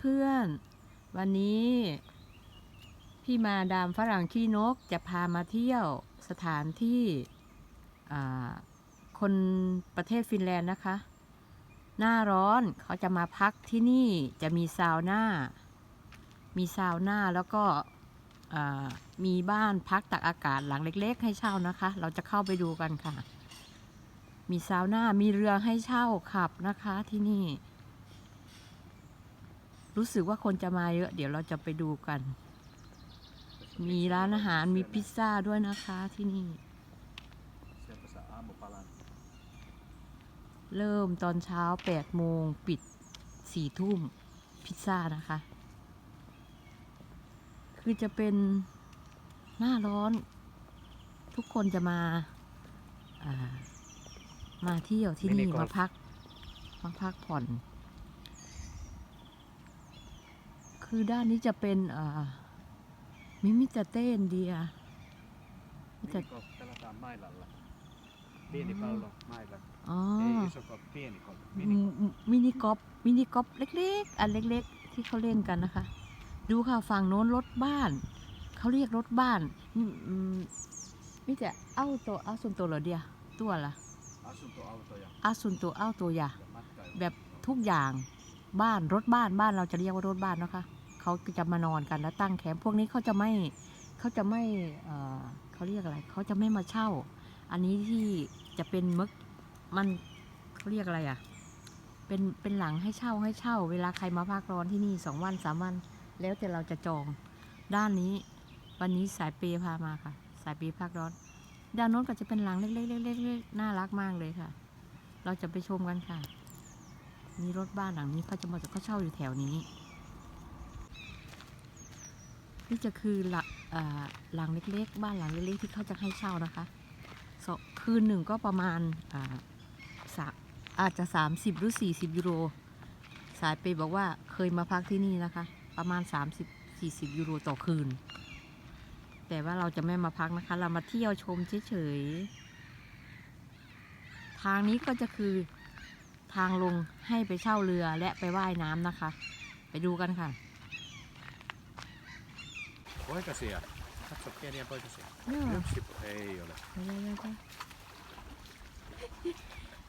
เพื่อนๆ วันนี้ พี่มาดามฝรั่งขี้นกจะพามาเที่ยวสถานที่คนประเทศฟินแลนด์นะคะ หน้าร้อนเขาจะมาพักที่นี่จะมีซาวน่า มีซาวน่าแล้วก็มีบ้านพักตักอากาศหลังเล็ก ๆ ให้เช่านะคะ เราจะเข้าไปดูกันค่ะ มีซาวน่ามีเรือให้เช่าขับนะคะที่นี่ รู้สึกว่าคนจะมาเยอะ เดี๋ยวเราจะไปดูกัน มีร้านอาหารมีพิซซ่าด้วยนะคะที่นี่ Sieltä se aamupalan. เริ่มตอนเช้า8โมงปิด4ทุ่มพิซซ่านะคะ คือจะเป็นหน้าร้อน ทุกคนจะมาอ่ามาเที่ยวที่นี่มินิกอล์ฟมาพัก มาพักผ่อน คือด้านนี้จะเป็นอ่ามิมิจะเต้นเดียมิจะ Minikop pelataan mailalla. Pieni pallo mailla. อ๋อ Ei iso kop, pieni kop. มิ Minikop. มินิกอล์ฟมินิกอล์ฟเล็กๆ อันเล็กๆ ที่เขาเล่นกันนะคะ ดูค่ะฝั่งโน้นรถบ้าน เขาเรียกรถบ้านอืมอืมมิจะเอาตัวเอาส่วนตัวเหรอเดียตัวละ Asuntoautoja เอาส่วนตัวเอาตัวอย่า ja matkailu. แบบทุกอย่างบ้านรถบ้านบ้านเราจะเรียกว่ารถบ้านนะคะ เขาจะมานอนกันแล้วตั้งแคมป์พวกนี้เขาจะไม่เขาจะไม่เขาเรียกอะไรเขาจะไม่มาเช่า อันนี้ที่จะเป็นมึกมันเขาเรียกอะไรอะเป็นเป็นหลังให้เช่าให้เช่า เวลาใครมาพักร้อนที่นี่สองวันสามวัน แล้วแต่เราจะจองด้านนี้ วันนี้สายเปย์พามาค่ะ สายเปย์พักร้อน ด้านโน้นก็จะเป็นหลังเล็กๆๆๆๆน่ารักมากเลยค่ะ เราจะไปชมกันค่ะมีรถบ้านหลังนี้เขาจะมาจากเขาเช่าอยู่แถวนี้ นี่จะคือหลังหลังเล็กๆ บ้านหลังเล็กๆที่เขาจะให้เช่านะคะสคืนหนึ่งก็ประมาณอาสาอาจจะ 30 หรือ 40 ยูโร สายเปบอกว่าเคยมาพักที่นี่นะคะ ประมาณ 30-40 ยูโรต่อคืน แต่ว่าเราจะไม่มาพักนะคะ เรามาเที่ยวชมเฉยๆ ทางนี้ก็จะคือทางลงให้ไปเช่าเรือและไปว่ายน้ำนะคะ ไปดูกันค่ะ Poikasia. Katso pieniä poikasia. เนี่ย Yksi ei ole.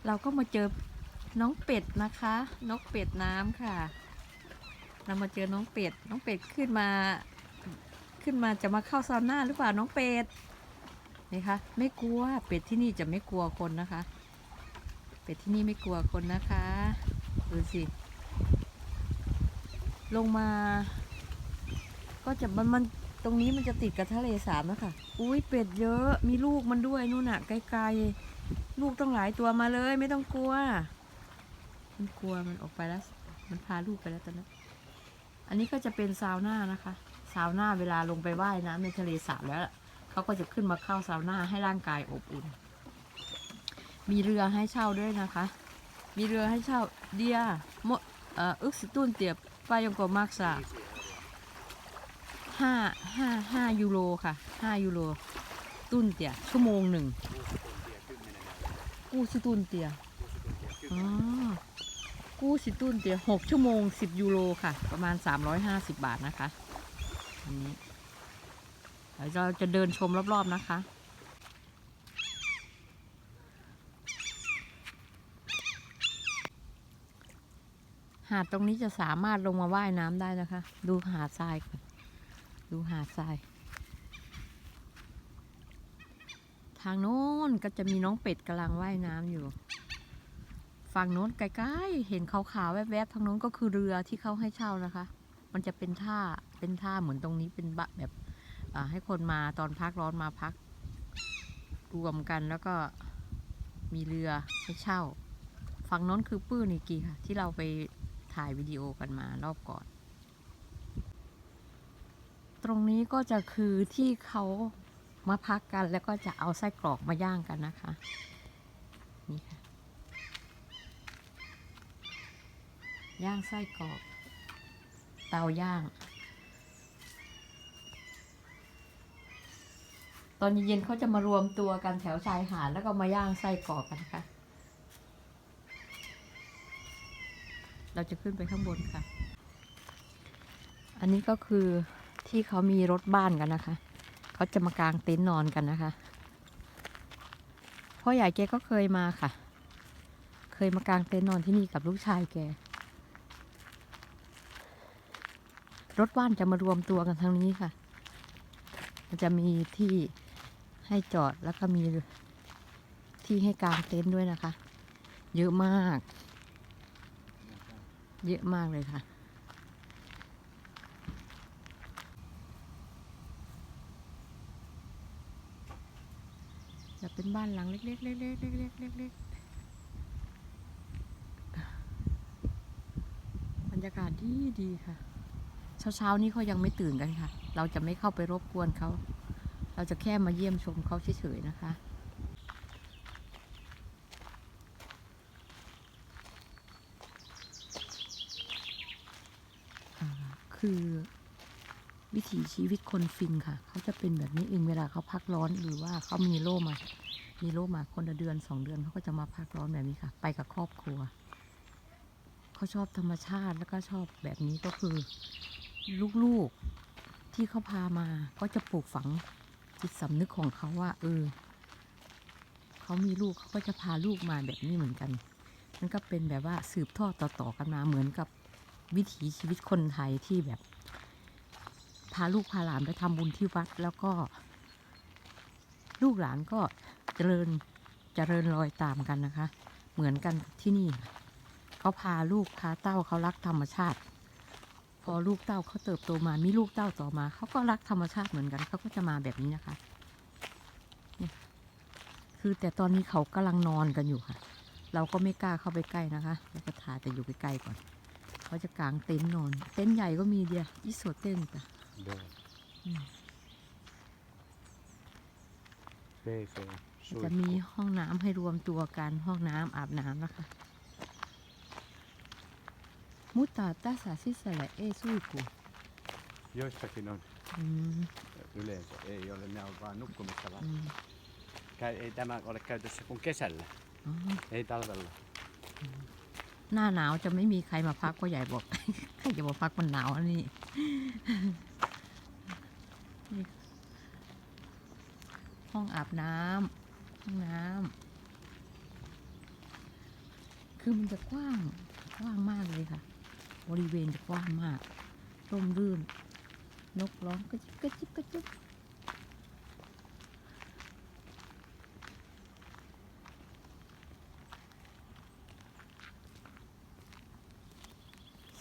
เราก็มาเจอน้องเป็ดนะคะ นกเป็ดน้ำค่ะ เรามาเจอน้องเป็ด น้องเป็ดขึ้นมา ขึ้นมาจะมาเข้าซาวน่าหรือเปล่าน้องเป็ดนี่คะ ไม่กลัวเป็ดที่นี่จะไม่กลัวคนนะคะ เป็ดที่นี่ไม่กลัวคนนะคะดูสิ ลงมา ก็จะมันมัน ตรงนี้มันจะติดกับทะเลสาบนะคะอุ้ยเป็ดเยอะ มีลูกมันด้วยนู่นน่ะไกลๆ ลูกต้องหลายตัวมาเลย ไม่ต้องกลัว มันกลัวมันออกไปแล้ว มันพาลูกไปแล้วตอนนั้นอันนี้ก็จะเป็นซาวน่านะคะ ซาวน่าเวลาลงไปว่ายน้ำในทะเลสาบแล้วเขาก็จะขึ้นมาเข้าซาวน่าให้ร่างกายอบอุ่น มีเรือให้เช่าด้วยนะคะ มีเรือให้เช่าเดียโมเอ่ออึกสตุนเตียบปายงโกมากซา ห้าห้าห้ายูโรค่ะห้ายูโรตุ้นเตียชั่วโมงหนึ่งกู้สิตุ้นเตียอ๋อกู้สิตุ้นเตียหกชั่วโมงสิบยูโรค่ะ ประมาณสามร้อยห้าสิบบาทนะคะอันนี้เดี๋ยวเราจะเดินชมรอบๆนะคะหาดตรงนี้จะสามารถลงมาว่ายน้ำได้นะคะ ดูหาดทรายก่อน ดูหาดทราย ทางโน้นก็จะมีน้องเป็ดกำลังว่ายน้ำอยู่ ฝั่งโน้นไกล้ๆ เห็นขาวๆแวบๆ ทางโน้นก็คือเรือที่เขาให้เช่านะคะ มันจะเป็นท่า เป็นท่าเหมือนตรงนี้เป็นบะแบบให้คนมาตอนพักร้อนมาพัก รวมกันแล้วก็มีเรือให้เช่า ฝั่งโน้นคือปื้อนิกีค่ะ ที่เราไปถ่ายวิดีโอกันมารอบก่อน ตรงนี้ก็จะคือที่เขามาพักกันแล้วก็จะเอาไส้กรอกมาย่างกันนะคะ นี่ค่ะ ย่างไส้กรอก เตาย่าง ตอนเย็นๆเขาจะมารวมตัวกันแถวชายหาดแล้วก็มาย่างไส้กรอกกันค่ะ เราจะขึ้นไปข้างบนค่ะ อันนี้ก็คือ ที่เขามีรถบ้านกันนะคะ เขาจะมากางเต็นท์นอนกันนะคะ พ่อใหญ่แกก็เคยมาค่ะ เคยมากางเต็นท์นอนที่นี่กับลูกชายแก รถบ้านจะมารวมตัวกันทางนี้ค่ะ มันจะมีที่ให้จอดแล้วก็มีที่ให้กางเต็นท์ด้วยนะคะ เยอะมาก เยอะมากเลยค่ะ เป็นบ้านหลังเล็กๆเล็กๆเล็กๆเล็กๆบรรยากาศดีดีค่ะ เช้าๆนี้เขายังไม่ตื่นกันค่ะ เราจะไม่เข้าไปรบกวนเขา เราจะแค่มาเยี่ยมชมเขาเฉยๆนะคะคือวิถีชีวิตคนฟินค่ะ เขาจะเป็นแบบนี้เองเวลาเขาพักร้อนหรือว่าเขามีโรคมา มีโรคมาคนละเดือนสองเดือนเขาก็จะมาพักร้อนแบบนี้ค่ะ ไปกับครอบครัว เขาชอบธรรมชาติแล้วก็ชอบแบบนี้ก็คือ ลูกๆที่เขาพามาก็จะปลูกฝังจิตสำนึกของเขาว่า เออเขามีลูกเขาก็จะพาลูกมาแบบนี้เหมือนกันมันก็เป็นแบบว่าสืบทอดต่อๆกันมาเหมือนกับวิถีชีวิตคนไทยที่แบบ พาลูกพาหลานไปทำบุญที่วัด แล้วก็ ลูกหลานก็ เจริญเจริญรอยตามกันนะคะ เหมือนกันกับที่นี่ค่ะเขาพาลูกพาเต้าเขารักธรรมชาติ พอลูกเต้าเขาเติบโตมามีลูกเต้าต่อมา เขาก็รักธรรมชาติเหมือนกันเขาก็จะมาแบบนี้นะคะเนี่ยคือแต่ตอนนี้เขากำลังนอนกันอยู่ค่ะ เราก็ไม่กล้าเข้าไปใกล้นะคะเราก็ถ่ายแต่อยู่ใกล้ๆก่อนเขาจะกางเต็นท์นอน เต็นท์ใหญ่ก็มีเดียอิโซเต็นท์จ้ะ เด้อ อืม เด้อเซ่ จะมีห้องน้ำให้รวมตัวกันห้องน้ำอาบน้ำนะคะมุตตาตาสาซิสละเอซุยกู Joissakin on อืม yleensä, ei ole, ne on vain nukkumista อื vaan. ม Käy, ei tämä ole käytössä kuin kesällä, อ๋อ ei talvella. หน้าหนาวจะไม่มีใครมาพักพ่อใหญ่บอก ใครจะมาพักมันหนาวอันนี้นี่ ห้องอาบน้ำห้องน้ำคือมันจะกว้างกว้างมากเลยค่ะ บริเวณจะกว้างมากร่มรื่น นกร้องกระจิบกระจิบกระจิบ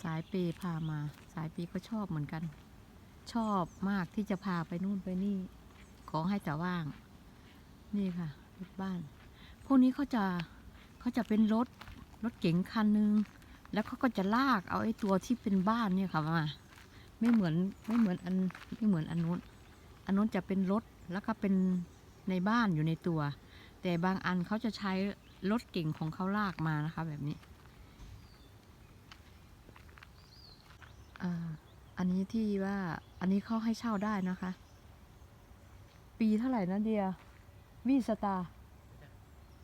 สายเปย์พามา สายเปย์ก็ชอบเหมือนกัน ชอบมากที่จะพาไปนู่นไปนี่ ขอให้แต่ว่าง นี่ค่ะรถบ้าน พวกนี้เขาจะเขาจะเป็นรถรถเก๋งคันหนึ่งแล้วเขาก็จะลากเอาไอ้ตัวที่เป็นบ้านเนี่ยค่ะมา ไม่เหมือนไม่เหมือนอันไม่เหมือนอันนู้นอันนู้นจะเป็นรถแล้วก็เป็นในบ้านอยู่ในตัว แต่บางอันเขาจะใช้รถเก่งของเขาลากมานะคะ แบบนี้อ่าอันนี้ที่ว่าอันนี้เขาให้เช่าได้นะคะ ปีเท่าไหร่นะเดีย วีสตาร์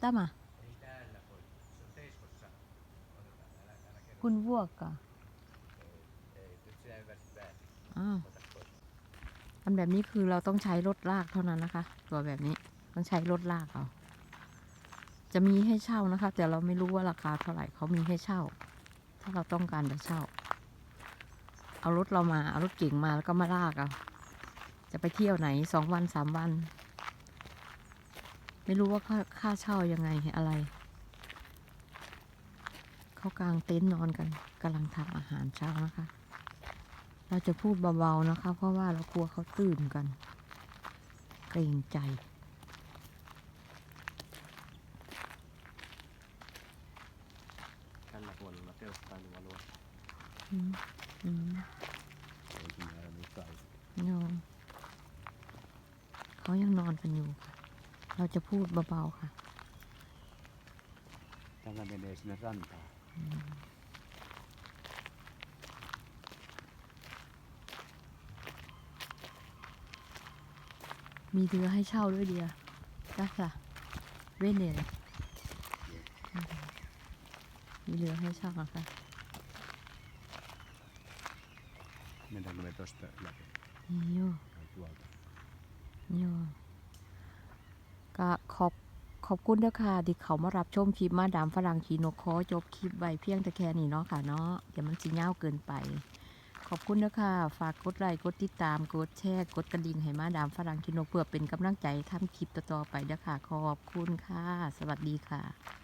ตั้มอะ Ei täällä voi, se on Teiskossa. Otetaan, älä, älä kerro. คุณวัวกะ Ei, nyt sinä ymmärsit väärin. อ่าอันแบบนี้คือเราต้องใช้รถลากเท่านั้นนะคะ ตัวแบบนี้ต้องใช้รถลากเอา จะมีให้เช่านะคะ แต่เราไม่รู้ว่าราคาเท่าไหร่เขามีให้เช่า ถ้าเราต้องการจะเช่า เอารถเรามา เอารถเก่งมาแล้วก็มาลากเอา จะไปเที่ยวไหนสองวันสามวัน ไม่รู้ว่าค่าค่าเช่ายังไงอะไร เขากางเต็นท์นอนกันกำลังทำอาหารเช้านะคะ เราจะพูดเบาๆนะคะ เพราะว่าเรากลัวเขาตื่นกัน เกรงใจ Tällä puolella teostailua อืมอืม Ei sinne ole nyt kai. นอนเขายังนอนกันอยู่ค่ะ เราจะพูดเบาๆค่ะ Tämä menee sinne rantaan. มีเรือให้เช่าด้วยเดียจ้าค่ะเว้นเนี่ยมีเรือให้เช่าค่ะ mennäänkö me tosta läpi นี่อยู่ tai tuolta. อยู่ ก็ขอบขอบคุณเด้อค่ะที่เขามารับชมคลิปมาดามฝรั่งขีนกคอจบคลิปไว้เพียงแต่แค่นี้เนาะค่ะเนาะเดี๋ยวมันสิยาเกินไป ขอบคุณเด้อค่ะ ฝากกดไลค์กดติดตามกดแชร์กดกระดิ่งให้มาดามฝรั่งขีนกเพื่อเป็นกำลังใจทำคลิปต่อๆไปเด้อค่ะ ขอบคุณค่ะ สวัสดีค่ะ